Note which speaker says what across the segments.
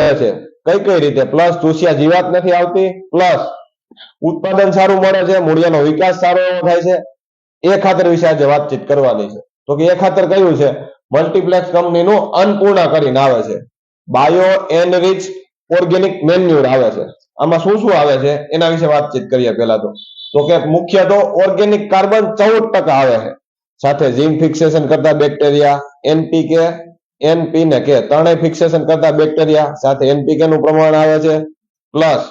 Speaker 1: છે. કઈ કઈ રીતે? પ્લસ ચૂસિયા જીવાત નથી આવતી. પ્લસ ઉત્પાદન સારું મળે છે, મૂળિયાનો વિકાસ સારો એવો થાય છે. એ ખાતર વિશે આજે વાતચીત કરવાની છે. તો કે એ ખાતર કયું છે? મલ્ટીપ્લેક્સ કંપનીનું અન્નપૂર્ણા કરીને આવે છે. બાયો એનરિચ ઓર્ગેનિક મેન્યુર આવે છે. આમાં શું શું આવે છે? એના વિશે વાતચીત કરીએ પહેલા તો. તો કે મુખ્ય તો ઓર્ગેનિક કાર્બન ચૌદ ટકા આવે છે. સાથે જીમ ફિક્સેશન કરતા બેક્ટેરિયા એનપીકે એનપી ને કે ત્રણેય ફિક્સેશન કરતા બેક્ટેરિયા સાથે એનપીકે નું પ્રમાણ આવે છે. પ્લસ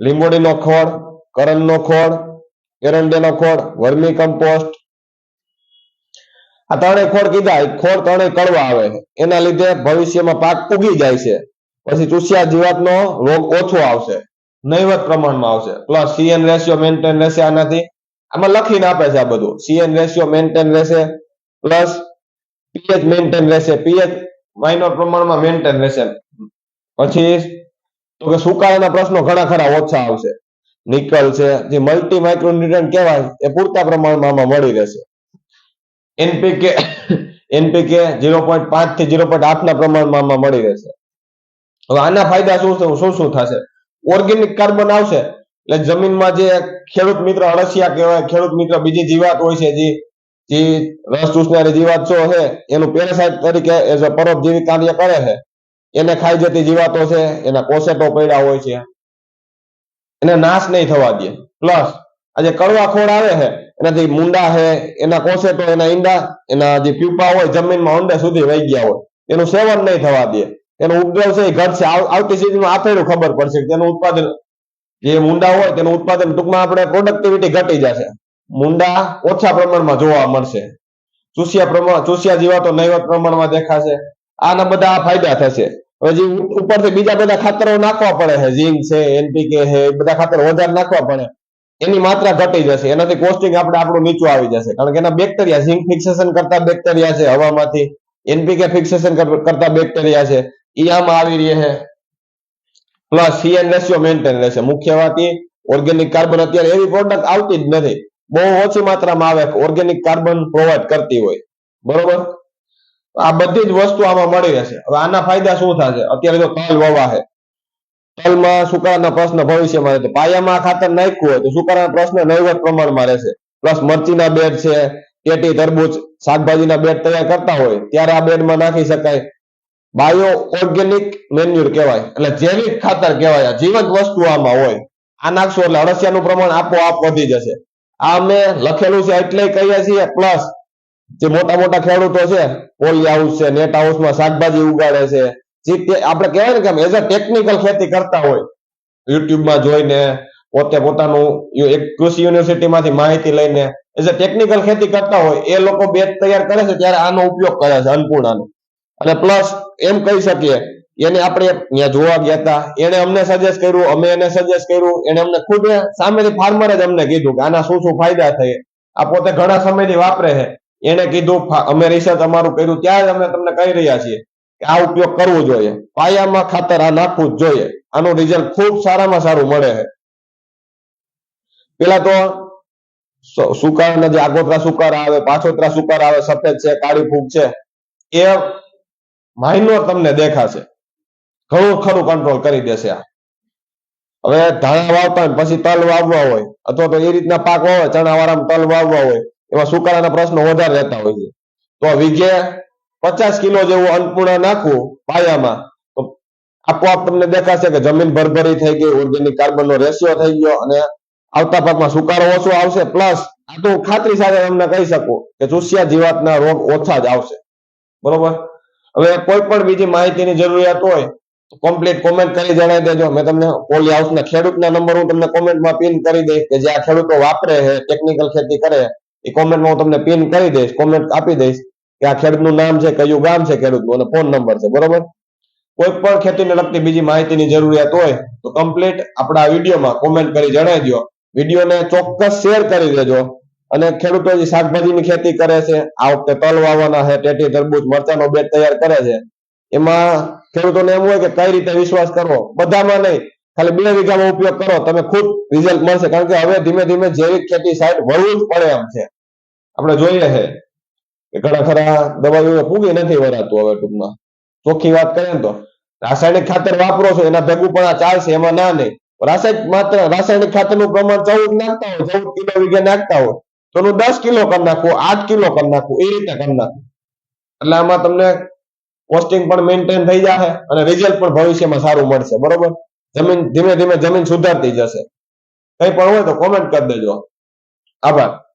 Speaker 1: લીંબોડીનો ખોળ, કરણનો ખોળ, એરંડેનો ખોળ, વર્મી કમ્પોસ્ટ આ ત્રણેય ખોળ કીધા ખોળ ત્રણેય કડવા આવે. એના લીધે ભવિષ્યમાં પાક ઉગી જાય છે. પછી ચૂસિયા જીવાતનો રોગ ઓછો આવશે. નહીવત પ્રમાણમાં આવશે. પ્લસ સીએન રેશિયો મેન્ટેન રહેશે આનાથી. આમાં લખીને આપે છે આ બધું. સીએન રેશિયો મેન્ટેન રહેશે. પ્લસ પીએચ મેન્ટેન રહેશે પીએચ માઇનોર પ્રમાણમાં મેન્ટેન રહેશે. પછી, તો કે સુકાયાના પ્રશ્નો ઘણા ખરા ઓછા આવશે. નિકલ છે, જે મલ્ટી માઇક્રોન્યુટ્રન કહેવાય, એ પૂરતા પ્રમાણમાં આમાં મળી રહેશે. એનપીકે એનપીકે ઝીરો પોઈન્ટ પાંચથી ઝીરો પોઈન્ટ આઠના પ્રમાણમાં આમાં મળી રહેશે. હવે આના ફાયદા શું શું શું શું થશે? ઓર્ગેનિક કાર્બન આવશે, એટલે જમીનમાં જે ખેડૂત મિત્ર અળસિયા કહેવાય, ખેડૂત મિત્ર બીજી જીવાત હોય છે, જે જે, રસ ચૂસનારી જીવાત જો છે, એનું પેરાસાઇટ તરીકે એઝ અ પરોપજીવી કાર્ય કરે છે, એને ખાઈ જતી જીવાતો છે, એના કોસેટો પડ્યા હોય છે. એને નાશ નહીં થવા દે. પ્લસ આ જે કડવા ખોળ આવે છે, એનાથી મુંડા છે, એના કોસેટો, એના ઈંડા, એના જે પ્યુપા હોય, જમીનમાં ઊંડે સુધી વહી ગયા હોય. એનું સેવન નહીં થવા દે. એનો ઉપદ્રવ છે એ ઘટશે આવ- આવતી સિઝનમાં આફેડું ખબર પડશે તેનું ઉત્પાદન, જે મુંડા હોય, તેનું ઉત્પાદન ટૂંકમાં આપણે પ્રોડક્ટિવિટી ઘટી જશે. મુંડા ઓછા પ્રમાણમાં જોવા મળશે. ચૂસિયા પ્રમાણ, ચૂસિયા જીવાતો નહીવત પ્રમાણમાં દેખાશે. આના બધા ફાયદા થશે. હવે જે ઉપરથી બીજા બધા ખાતરો નાખવા પડે છે. ઝીંક છે એનપીકે છે બધા ખાતર વધારે નાખવા પડે. એની માત્રા ઘટી જશે. એનાથી કોસ્ટિંગ આપણે, આપણું નીચું આવી જશે. કારણ કે એના બેક્ટેરિયા, ઝીંક ફિક્સેશન કરતા બેક્ટેરિયા છે હવામાંથી. એનપીકે ફિક્સેશન કરતા બેક્ટેરિયા છે. એ આમાં આવી રહી છે. પ્લસ સીએન રેશિયો મેન્ટેન રહેશે. મુખ્ય વાત એ ઓર્ગેનિક કાર્બન અત્યારે એવી પ્રોડક્ટ આવતી જ નથી. બહુ ઓછી માત્રામાં આવે ઓર્ગેનિક કાર્બન પ્રોવાઈડ કરતી હોય. બરોબર? આ બધી જ વસ્તુ આમાં મળી રહેશે. હવે આના ફાયદા શું થશે? અત્યારે જો તલ વવા છે. તલમાં સુકારાના પ્રશ્ન ભવિષ્યમાં રહેશે. પાયામાં ખાતર નાખ્યું હોય તો સુકારાના પ્રશ્ન નહીવત પ્રમાણમાં રહેશે. પ્લસ મરચીના બેડ છે ટેટી તરબૂચ, શાકભાજીના બેડ તૈયાર કરતા હોય ત્યારે આ બેડમાં નાખી શકાય. બાયો ઓર્ગેનિક મેન્યુર કહેવાય. એટલે જૈવિક ખાતર કહેવાય. જીવંત વસ્તુ આમાં હોય. આ નાખશો એટલે અળસિયાનું પ્રમાણ આપોઆપ વધી જશે. આ અમે લખેલું છે એટલે કહીએ છીએ પ્લસ જે મોટા મોટા ખેડૂતો છે પોલી હાઉસ છે નેટ હાઉસમાં શાકભાજી ઉગાડે છે, જે આપણે કહેવાય ને કે એઝ અ ટેકનિકલ ખેતી કરતા હોય. યુટ્યુબમાં જોઈને, પોતે પોતાનું એક કૃષિ યુનિવર્સિટીમાંથી માહિતી લઈને એઝ અ ટેકનિકલ ખેતી કરતા હોય, એ લોકો બેટ તૈયાર કરે છે, ત્યારે આનો ઉપયોગ કરે છે, અન્નપૂર્ણાનો. અને પ્લસ એમ કહી શકીએ એને આપણે અહીંયા જોવા ગયા હતા. એને અમને સજેસ્ટ કર્યું, અમે એને સજેસ્ટ કર્યું. એને અમને ખુદ સામેથી ફાર્મરે જ અમને કીધું કે આના શું શું ફાયદા થાય. આ પોતે ઘણા સમયથી વાપરે છે. એને કીધું અમે રિસર્ચ અમારું કર્યું ત્યાં જ અમે તમને કહી રહ્યા છીએ કે આ ઉપયોગ કરવો જોઈએ. પાયામાં ખાતર આ નાખવું જ જોઈએ. આનું રિઝલ્ટ ખૂબ સારામાં સારું મળે છે. પેલા તો સુકારાના જે આગોતરા સુકાર આવે, પાછોતરા સુકાર આવે, સફેદ છે કાળી ફૂગ છે, એ માઇનોર તમને દેખાશે. ઘણું ખરું કંટ્રોલ કરી દેશે હવે ધાણા વાવતા હોય પછી તલ વાવવા હોય, અથવા તો એ રીતના પાક વાવે ચણા વાળામાં તલ વાવવા હોય એમાં સુકારાના પ્રશ્નો વધારે રહેતા હોય છે. તો વીઘે પચાસ કિલો જેવું અન્નપૂર્ણ નાખવું પાયામાં, તો આપોઆપ તમને દેખાશે કે જમીન ભરભરી થઈ ગઈ ઓર્ગેનિક કાર્બનનો રેશિયો થઈ ગયો, અને આવતા પાકમાં સુકારો ઓછો આવશે પ્લસ આ તો ખાતરી સાથે તમને કહી શકું કે ચૂસિયા જીવાતના રોગ ઓછા જ આવશે. બરોબર? હવે કોઈ પણ બીજી માહિતીની જરૂરિયાત હોય કમ્પ્લીટ કોમેન્ટ કરી જણાવી દેજો. મેં તમને પોલી હાઉસના ખેડૂતના નંબર હું તમને કોમેન્ટમાં પિન કરી દઈશ કે જે આ ખેડૂતો વાપરે છે ટેકનિકલ ખેતી કરે એ કોમેન્ટમાં હું તમને પિન કરી દઈશ કોમેન્ટ આપી દઈશ કે આ ખેડૂતનું નામ છે, કયું ગામ છે ખેડૂતનું, અને ફોન નંબર છે. બરોબર? કોઈ પણ ખેતીને લગતી બીજી માહિતીની જરૂરિયાત હોય તો કમ્પ્લીટ આપણા વિડીયોમાં કોમેન્ટ કરી જણાવી દો. વિડીયોને ચોક્કસ શેર કરી દેજો અને ખેડૂતો જે શાકભાજીની ખેતી કરે છે, આ વખતે તલ વાવવાના છે, ટેટી, તરબૂચ, મરચાનો બેટ તૈયાર કરે છે એમાં ખેડૂતોને એમ હોય કે કઈ રીતે વિશ્વાસ કરવો? બધામાં નહીં. ખાલી બે વીઘામાં ઉપયોગ કરો, તમે ખુદ રિઝલ્ટ મળશે. કારણ કે હવે ધીમે ધીમે જૈવિક ખેતી સાઈડ વળવું જ પડે એમ છે. આપણે જોઈએ છે ઘણા ખરા દવાઈઓ પૂગી નથી વરાતું હવે ટૂંકમાં. ચોખ્ખી વાત કરીએ તો. રાસાયણિક ખાતર વાપરો છો, એના ભેગું પણ આ ચાલશે, એમાં ના નહીં. રાસાયણિક માત્ર રાસાયણિક ખાતરનું પ્રમાણ ચૌદ નાખતા હોય, ચૌદ કિલો વીઘે નાખતા હોય, તો દસ કિલો કરી નાખવું, આઠ કિલો કરી નાખવું, એ રીતે કરી નાખવું. એટલે આમાં તમને કોસ્ટિંગ પણ મેન્ટેન થઈ જશે અને રિઝલ્ટ પણ ભવિષ્યમાં સારું મળશે, બરોબર? જમીન ધીમે ધીમે જમીન સુધારતી જશે. કંઈ પણ હોય તો કોમેન્ટ કરી દેજો. આભાર.